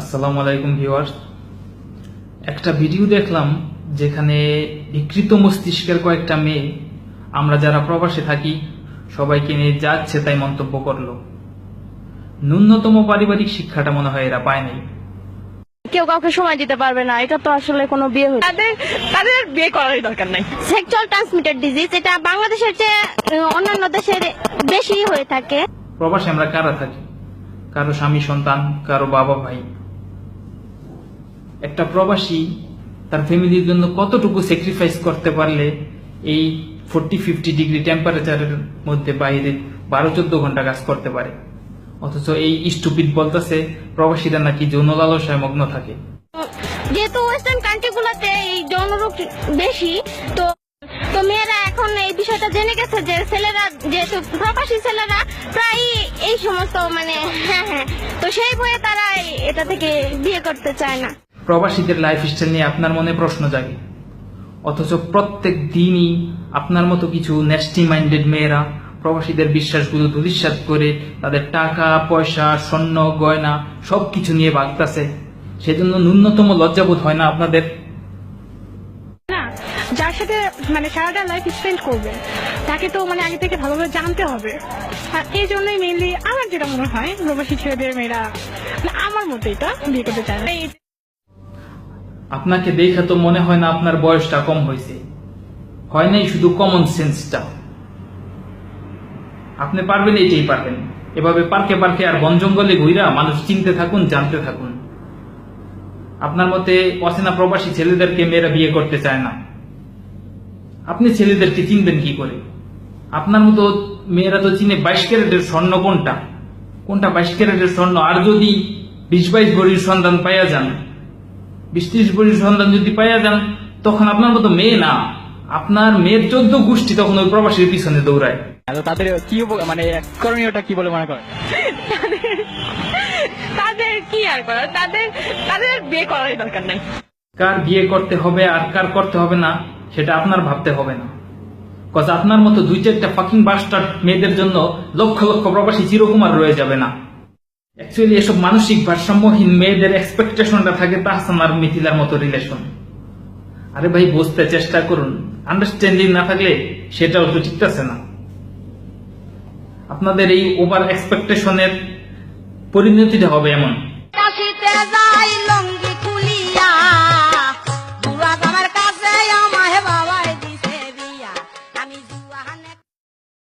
আসসালামু আলাইকুম ভিউয়ার্স। একটা ভিডিও দেখলাম যেখানে বিকৃত মস্তিষ্কের কয়েকটা মেয়ে আমরা যারা প্রবাসে থাকি সবাইকে নিয়ে যাচ্ছে তাই মন্তব্য করল। ন্যূনতম পারিবারিক শিক্ষাটা মনে হয় এরা পায় নাই। কেউ কাউকে সময় দিতে পারবে না এটা তো আসলে কোনো বিয়ে হচ্ছে তাদের তাদের বিয়ে করারই দরকার নাই। সেক্সুয়াল ট্রান্সমিটেড ডিজিজ এটা বাংলাদেশের চেয়ে অন্যান্য দেশের বেশি হয়ে থাকে। প্রবাসে আমরা কারা থাকি? কারও স্বামী সন্তান কারও বাবা ভাই। একটা প্রবাসী তার ফ্যামিলির জন্য কতটুকু স্যাক্রিফাইস করতে পারলে এই ফোরটি ফিফটি ডিগ্রি টেম্পারেচারের মধ্যে বাইরে বারো, চোদ্দ ঘণ্টা কাজ করতে পারে? অথচ এই স্টুপিড বলতেছে, প্রবাসীরা নাকি যৌন লালসায় মগ্ন থাকে। যেহেতু ওয়েস্টার্ন এই বেশি, তো তো মেয়েরা এখন এই বিষয়টা জেনে গেছে যে ছেলেরা, যেহেতু প্রবাসী ছেলেরা প্রায় এই সমস্ত মানে হ্যাঁ হ্যাঁ তো সেই বয়ে তারা এটা থেকে বিয়ে করতে চায় না। প্রবাসীদের লাইফ স্টাইল নিয়ে আপনার মনে প্রশ্ন জাগে। অথচ প্রত্যেক দিনই আপনার মতো কিছু নেস্টি মাইন্ডেড মেয়েরা প্রবাসীদের বিশ্বাসগুলো ধূলিসাৎ করে তাদের টাকা, পয়সা, স্বর্ণ, গয়না সবকিছু নিয়ে ভাগতাছে সেজন্য ন্যূনতম লজ্জাবোধ হয় না আপনাদের? যার সাথে মানে সারাটা লাইফ স্পেন্ড তাকে তো মানে আগে থেকে ভালোভাবে জানতে হবে। আর এই জন্যই মেনলি আমার যেটা মনে হয় প্রবাসী ছেলেদের মেয়েরা মানে আমার মতো এটা বিয়ে করতে চায় আপনাকে দেখে তো মনে হয় না আপনার বয়সটা কম হয়েছে। হয় নাই শুধু কমন সেন্সটা আপনি পারবেন এইটাই পারবেন। এভাবে পার্কে পার্কে আর বন জঙ্গলে ঘুরা মানুষ চিনতে থাকুন, জানতে থাকুন। আপনার মতে অচেনা প্রবাসী ছেলেদেরকে মেয়েরা বিয়ে করতে চায় না? আপনি ছেলেদেরকে চিনবেন কি করে? আপনার মতো মেয়েরা তো চিনে বাইশ ক্যারেটের স্বর্ণ কোনটা? কোনটা বাইশ ক্যারেটের স্বর্ণ? আর যদি বিশ বাইশ ভরির সন্ধান পাইয়া যান বিশ ত্রিশ ভরির সন্ধান যদি পাইয়া যান তখন আপনার মতো মেয়ে না। আপনার মেয়ের চোদ্দ গোষ্ঠী তখন ওই প্রবাসীর পিছনে দৌড়ায়। তাদের কি মানে করণীয়টা কি বলে মনে করেন? তাদের কি আর করার? তাদের তাদের বিয়ে করারই দরকার নাই। কার বিয়ে করতে হবে আর কার করতে হবে না সেটা আপনার ভাবতে হবে না। কজ আপনার মতো দুই চারটা ফাকিং বাস্টার মেয়েদের জন্য লক্ষ লক্ষ প্রবাসী চিরকুমার রয়ে যাবে না। অ্যাকচুয়ালি এসব মানসিক ভারসাম্যহীন মেয়েদের এক্সপেকটেশনটা থাকে তাহসান আর মিথিলার মতো রিলেশন আরে ভাই, বুঝতে চেষ্টা করুন। আন্ডারস্ট্যান্ডিং না থাকলে সেটাও তো ঠিকতেছে না। আপনাদের এই ওভার এক্সপেকটেশনের পরিণতিটা হবে এমন।